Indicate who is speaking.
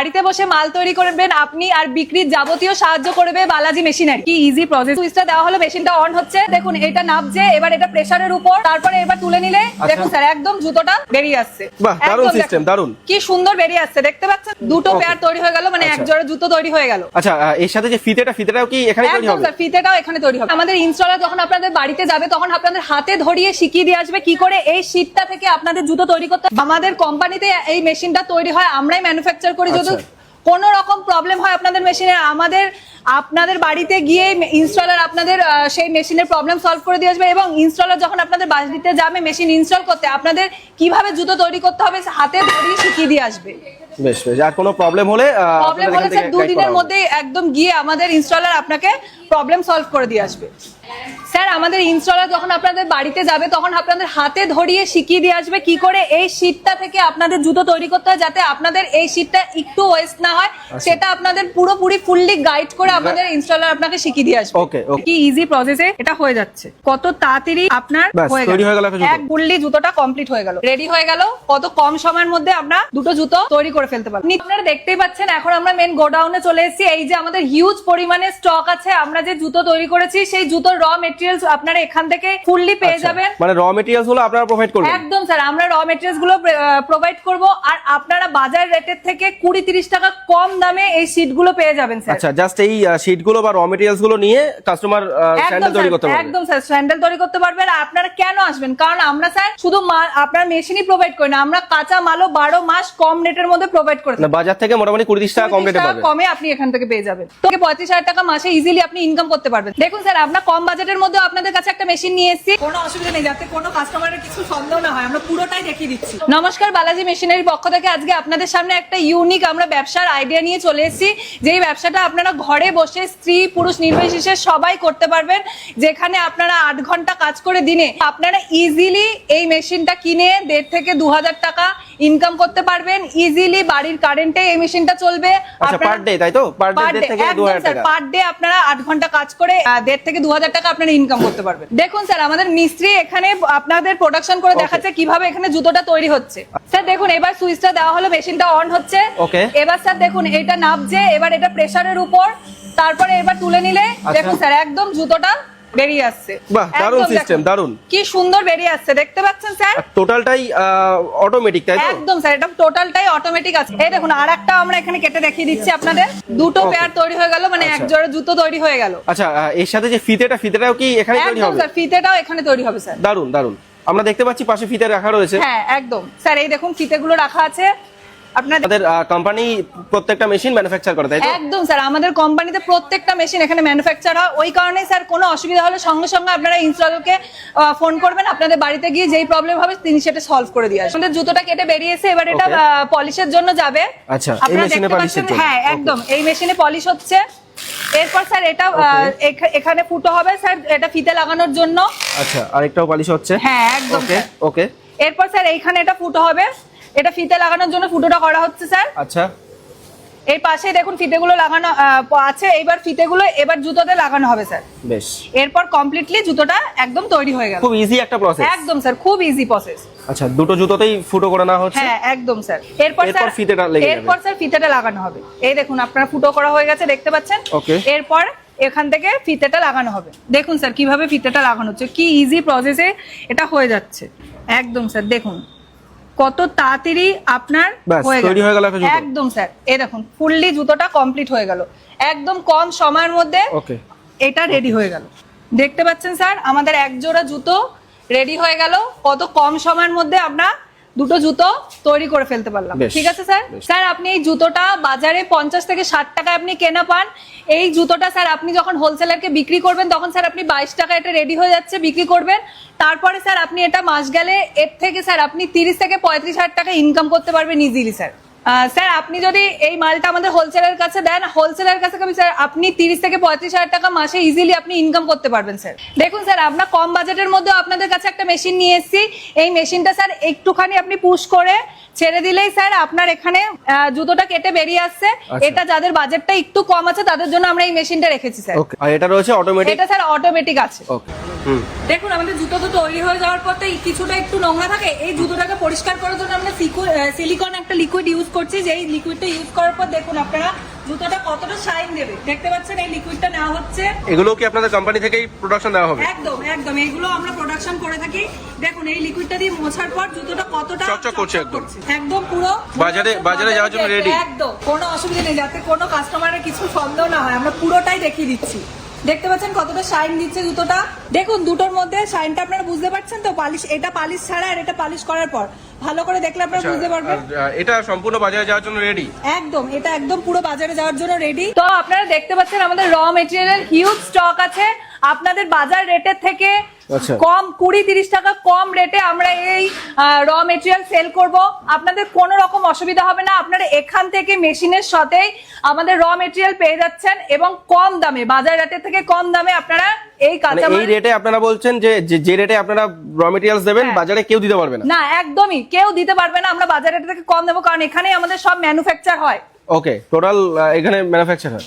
Speaker 1: বাড়িতে বসে মাল তৈরি করবেন আপনি আর বিক্রির যাবতীয় সাহায্য করবে বালাজি মেশিনারি। কি ইজি প্রসেস সুইচটা দেওয়া হলো মেশিনটা অন হচ্ছে। দেখুন এটা নামছে এবার এটা প্রেসারের উপর। তারপরে এবার তুলে নিলে দেখুন স্যার একদম জুতোটা বেরিয়ে আসছে।
Speaker 2: আচ্ছা। বাহ, দারুণ system, দারুণ।
Speaker 1: কি সুন্দর বেরিয়ে আসছে। দেখতে পাচ্ছেন? দুটো পেয়ার তৈরি হয়ে গেল মানে এক
Speaker 2: আচ্ছা।
Speaker 1: জোড়া জুতো তৈরি হয়ে গেল।
Speaker 2: আচ্ছা এর সাথে যে ফিতেটা ফিতেটাও কি এখানে তৈরি হবে?
Speaker 1: স্যার ফিতেটাও এখানে তৈরি হবে। আমাদের ইনস্টলার যখন আপনাদের বাড়িতে যাবে তখন আপনাদের হাতে ধরিয়ে শিখিয়ে দিয়ে আসবে কি করে এই শীটটা থেকে আপনাদের জুতো তৈরি করতে আমাদের কোম্পানিতে এই মেশিনটা তৈরি হয় আমরাই ম্যানুফ্যাকচার করি
Speaker 2: আচ্ছা।
Speaker 1: কোনো রকম প্রবলেম হয় আপনাদের মেশিনে আমাদের আপনাদের বাড়িতে গিয়ে ইনস্টলার আপনাদের সেই মেশিনের প্রবলেম সলভ করে দিয়ে আসবে এবং ইনস্টলার যখন আপনাদের বাড়িতে যাবে মেশিন ইনস্টল করতে আপনাদের কীভাবে জুতো তৈরি করতে হবে হাতে ধরিয়ে শিখিয়ে দিয়ে আসবে।
Speaker 2: বেশ বেশ আর কোনো প্রবলেম হলে
Speaker 1: প্রবলেম হলে স্যার দুদিনের মধ্যে একদম গিয়ে আমাদের ইনস্টলার আপনাকে প্রবলেম সলভ করে দিয়ে আসবে। স্যার আমাদের ইনস্টলার যখন আপনাদের বাড়িতে যাবে তখন আপনাদের হাতে ধরিয়ে শিখিয়ে দিয়ে আসবে কি করে এই শীটটা থেকে আপনাদের জুতো তৈরি করতে হয় যাতে আপনাদের এই শীটটা একটু ওয়েস্ট না হয়।
Speaker 2: আচ্ছা।
Speaker 1: সেটা আপনাদের পুরোপুরি ফুললি গাইড করে আমাদের ইনস্টলার আপনাকে শিখিয়ে দিয়ে আসবে।
Speaker 2: Okay.
Speaker 1: কি ইজি প্রসেসে এটা হয়ে যাচ্ছে। কত তাড়াতাড়ি আপনার হয়ে
Speaker 2: তৈরি হয়ে গেল
Speaker 1: এক ফুললি জুতোটা কমপ্লিট হয়ে গেল। রেডি হয়ে গেল। কত কম সময়ের মধ্যে আমরা দুটো জুতো তৈরি করে ফেলতে পারব। আপনারা দেখতেই পাচ্ছেন এখন আমরা মেন গোডাউনে চলে এসেছি। এই যে আমাদের হিউজ পরিমাণে স্টক আছে আমরা যে জুতো তৈরি করেছি সেই জুতোর র মেটেরিয়ালস আপনারা এখান থেকে ফুললি পেয়ে
Speaker 2: আচ্ছা,
Speaker 1: যাবেন।
Speaker 2: মানে র মেটেরিয়ালসগুলো আপনারা প্রোভাইড করবেন?
Speaker 1: একদম স্যার আমরা র মেটেরিয়ালসগুলো প্রোভাইড করব। আর আপনারা বাজার রেটের থেকে কুড়ি তিরিশ টাকা কম দামে এই সিটগুলো পেয়ে যাবেন স্যার
Speaker 2: আচ্ছা জাস্ট এই শিটগুলো বা র মেটেরিয়ালসগুলো নিয়ে কাস্টমার স্যান্ডেল তৈরি করতে পারবে।
Speaker 1: একদম স্যার স্যান্ডেল তৈরি করতে পারবেন। আর আপনারা কেন আসবেন? কারণ আমরা স্যার শুধু আপনার মেশিনই প্রোভাইড করি না আমরা কাঁচা মালও বারো মাস কম রেটের মধ্যে প্রোভাইড করে
Speaker 2: না বাজার থেকে মোটামুটি কুড়ি টাকা কম রেটে
Speaker 1: টাকা
Speaker 2: পাবে
Speaker 1: কমে আপনি এখান থেকে পেয়ে যাবেন। তো পঁয়ত্রিশ হাজার টাকা মাসে ইজিলি আপনি ইনকাম করতে পারবেন। দেখুন স্যার আমরা কম বাজেটের মধ্যে আপনাদের কাছে একটা মেশিন নিয়ে এসেছি। কোনো অসুবিধা নেই যাতে কোনো কাস্টমারের কিছু সন্দেহ না হয় আমরা পুরোটাই দেখিয়ে দিচ্ছি। নমস্কার বালাজি মেশিনের পক্ষ থেকে আজকে আপনাদের সামনে একটা ইউনিক আমরা ব্যবসার আইডিয়া নিয়ে চলে এসেছি। যেই ব্যবসাটা আপনারা ঘরে বসে স্ত্রী পুরুষ নির্বিশেষে সবাই করতে পারবেন। যেখানে আপনারা আট ঘণ্টা কাজ করে দিনে আপনারা ইজিলি এই মেশিনটা কিনে দেড় থেকে দু হাজার টাকা ইনকাম করতে পারবেন। ইজিলি বাড়ির কারেন্টে এই মেশিনটা চলবে।
Speaker 2: আচ্ছা পার ডে তাই তো? পার ডে থেকে দু হাজার টাকা।
Speaker 1: পার ডে আপনারা আট ঘণ্টা কাজ করে দেড় থেকে দু হাজার টাকা আপনারা ইনকাম করতে পারবেন। দেখুন স্যার আমাদের মিস্ত্রি এখানে আপনাদের প্রোডাকশন করে দেখাচ্ছে কীভাবে এখানে জুতোটা তৈরি হচ্ছে। স্যার দেখুন এবার সুইচটা দেওয়া হলো মেশিনটা অন হচ্ছে। এবার স্যার দেখুন এটা নামছে এবার এটা প্রেসারের উপর। তারপরে এবার তুলে নিলে
Speaker 2: আচ্ছা।
Speaker 1: দেখুন স্যার একদম জুতোটা বেরিয়ে আসছে।
Speaker 2: বাহ, system,
Speaker 1: দেখুন।
Speaker 2: দারুণ।
Speaker 1: কি সুন্দর বেরিয়ে আসছে দেখতে পাচ্ছেন স্যার?
Speaker 2: টোটালটাই অটোমেটিক তাই তো?
Speaker 1: একদম স্যার এটা টোটালটাই অটোমেটিক আছে। এই দেখুন আর একটা আমরা এখানে কেটে দেখিয়ে দিচ্ছি আপনাদের। দুটো. পেয়ার তৈরি হয়ে গেল মানে এক
Speaker 2: আচ্ছা।
Speaker 1: জোড়া জুতো তৈরি হয়ে গেল।
Speaker 2: আচ্ছা এর সাথে যে ফিতেটা ফিতেটাও কি এখানে তৈরি হবে?
Speaker 1: স্যার ফিতেটাও এখানে তৈরি হবে স্যার।
Speaker 2: দারুণ দারুণ আমরা দেখতে পাচ্ছি পাশে ফিতে রাখা রয়েছে।
Speaker 1: হ্যাঁ একদম। স্যার এই দেখুন ফিতেগুলো রাখা আছে। আপনার
Speaker 2: তাদের কোম্পানি প্রত্যেকটা মেশিন ম্যানুফ্যাকচার করে তাই
Speaker 1: একদম স্যার। আমাদের কোম্পানিতে প্রত্যেকটা মেশিন এখানে ম্যানুফ্যাকচার হয়। ওই কারণেই স্যার কোনো অসুবিধা হলে সঙ্গে সঙ্গে আপনারা ইনস্টলারকে ফোন করবেন। আপনাদের বাড়িতে গিয়ে যেই প্রবলেম হবে তিনি সেটা সলভ করে দিয়ে আসবেন। আমাদের জুতোটা কেটে বেরিয়েছে এবার এটা পলিশের জন্য যাবে।
Speaker 2: আচ্ছা, এই মেশিনে জন্য।
Speaker 1: হ্যাঁ একদম। এই মেশিনে পলিশ হচ্ছে। এরপর স্যার এটা এখানে ফুটো হবে স্যার এটা ফিতে লাগানোর জন্য।
Speaker 2: আচ্ছা আরেকটাও পালিশ হচ্ছে?
Speaker 1: হ্যাঁ একদম
Speaker 2: ওকে ওকে
Speaker 1: এরপর স্যার এইখানে এটা ফুটো হবে। এটা ফিতে লাগানোর জন্য ফুটোটা করা হচ্ছে স্যার।
Speaker 2: আচ্ছা।
Speaker 1: এই পাশে দেখুন ফিতেগুলো লাগানো আছে। এইবার ফিতেগুলো এবার জুতোতে লাগানো হবে স্যার।
Speaker 2: বেশ।
Speaker 1: এরপর কমপ্লিটলি জুতোটা একদম তৈরি হয়ে গেল।
Speaker 2: খুব ইজি একটা প্রসেস
Speaker 1: একদম স্যার খুব ইজি প্রসেস
Speaker 2: আচ্ছা দুটো জুতোতেই ফুটো করে নেওয়া হচ্ছে?
Speaker 1: হ্যাঁ একদম স্যার। এরপর
Speaker 2: এরপর
Speaker 1: স্যার
Speaker 2: ফিতেটা লেগে যাবে।
Speaker 1: এরপর স্যার ফিতেটা লাগানো হবে। এই দেখুন আপনার ফুটো করা হয়ে গেছে দেখতে পাচ্ছেন?
Speaker 2: Okay.
Speaker 1: এরপর এখান থেকে ফিতেটা লাগানো হবে। দেখুন স্যার কীভাবে ফিতেটা লাগানো হচ্ছে কি ইজি প্রসেসে এটা হয়ে যাচ্ছে। একদম স্যার দেখুন। কত তাড়াতাড়ি আপনার হয়ে
Speaker 2: গেল।
Speaker 1: একদম স্যার। এ দেখুন ফুললি জুতোটা কমপ্লিট হয়ে গেল। একদম কম সময়ের মধ্যে এটা রেডি হয়ে গেল। দেখতে পাচ্ছেন স্যার আমাদের এক জোড়া জুতো রেডি হয়ে গেল। কত কম সময়ের মধ্যে আমরা দুটো জুতো তৈরি করে ফেলতে পারলাম। ঠিক আছে স্যার? স্যার আপনি এই জুতোটা বাজারে পঞ্চাশ থেকে ষাট টাকায় আপনি কেনা পান। এই জুতোটা স্যার আপনি যখন হোলসেলারকে বিক্রি করবেন তখন স্যার আপনি বাইশ টাকা এটা রেডি হয়ে যাচ্ছে বিক্রি করবেন। তারপরে স্যার আপনি এটা মাস গেলে এর থেকে স্যার আপনি তিরিশ থেকে পঁয়ত্রিশ হাজার টাকা ইনকাম করতে পারবেন ইজিলি স্যার। স্যার, আপনি যদি এই মালটা আমাদের হোলসেলের কাছে দেন হোলসেলের কাছে কবি স্যার, আপনি তিরিশ থেকে পঁয়ত্রিশ হাজার টাকা মাসে ইজিলি আপনি ইনকাম করতে পারবেন, স্যার। দেখুন, স্যার আপনার কম বাজেটের মধ্যে আপনাদের কাছে একটা মেশিন নিয়ে এসেছি। এই মেশিনটা স্যার, একটুখানি আপনি পুশ করে ছেড়ে দিলেই স্যার আপনার এখানে জুতোটা কেটে বেরিয়ে আসছে।
Speaker 2: আচ্ছা।
Speaker 1: এটা যাদের বাজেটটা একটু কম আছে তাদের জন্য আমরা এই মেশিনটা রেখেছি স্যার।
Speaker 2: ওকে আর এটা রয়েছে অটোমেটিক
Speaker 1: এটা স্যার অটোমেটিক আছে।
Speaker 2: ওকে হুম।
Speaker 1: দেখুন আমাদের জুতো তো তৈরি হয়ে যাওয়ার পর তো কিছুটা একটু নোংরা থাকে। এই জুতোটাকে পরিষ্কার করার জন্য আমরা সিলিকন একটা লিকুইড ইউজ করছি। যেই লিকুইডটা ইউজ করার পর দেখুন আপনারা জুতোটা কতটা শাইন দেবে? দেখতে পাচ্ছেন এই লিকুইডটা নেওয়া হচ্ছে।
Speaker 2: এগুলো কি আপনাদের কোম্পানি থেকেই প্রোডাকশন দেওয়া হবে?
Speaker 1: একদম একদম। এইগুলো আমরা প্রোডাকশন করে থাকি। দেখুন এই লিকুইডটা দিয়ে মোছার পর জুতোটা কতটা
Speaker 2: চকচক করছে একদম।
Speaker 1: একদম পুরো
Speaker 2: বাজারে- বাজারে যাওয়ার জন্য রেডি
Speaker 1: একদম কোনো অসুবিধা নেই যাতে কোনো কাস্টমারের কিছু সন্দেহ না হয়। আমরা পুরোটাই দেখিয়ে দিচ্ছি। দেখতে পাচ্ছেন কতটা শাইন দিচ্ছে জুতোটা? দেখুন দুটোর মধ্যে শাইনটা আপনারা বুঝতে পারছেন তো পালিশ এটা পালিশ ছাড়া আর এটা পালিশ করার পর। ভালো করে দেখলে আপনারা বুঝতে পারবেন।
Speaker 2: এটা সম্পূর্ণ বাজারে যাওয়ার জন্য রেডি
Speaker 1: একদম এটা একদম পুরো বাজারে যাওয়ার জন্য রেডি তো আপনারা দেখতে পাচ্ছেন আমাদের র মেটেরিয়ালের হিউজ স্টক আছে। আপনাদের বাজার রেটের থেকে
Speaker 2: আচ্ছা।
Speaker 1: কম কুড়ি তিরিশ টাকা কম রেটে আমরা এই র মেটেরিয়াল সেল করব। আপনাদের কোনো রকম অসুবিধা হবে না। আপনারা এখান থেকে মেশিনের সাথেই আমাদের র মেটেরিয়াল পেয়ে যাচ্ছেন এবং কম দামে বাজার রেটের থেকে কম দামে আপনারা এই
Speaker 2: মানে
Speaker 1: কাঁচামাল
Speaker 2: এই রেটে আপনারা বলছেন যে যে- যে রেটে আপনারা র মেটেরিয়ালস দেবেন
Speaker 1: হ্যাঁ।
Speaker 2: বাজারে কেউ দিতে পারবে না।
Speaker 1: না একদমই কেউ দিতে পারবে না। আমরা বাজার রেটের থেকে কম দেবো কারণ এখানেই আমাদের সব ম্যানুফ্যাকচার হয়।
Speaker 2: ওকে টোটাল এখানে ম্যানুফ্যাকচার হয়।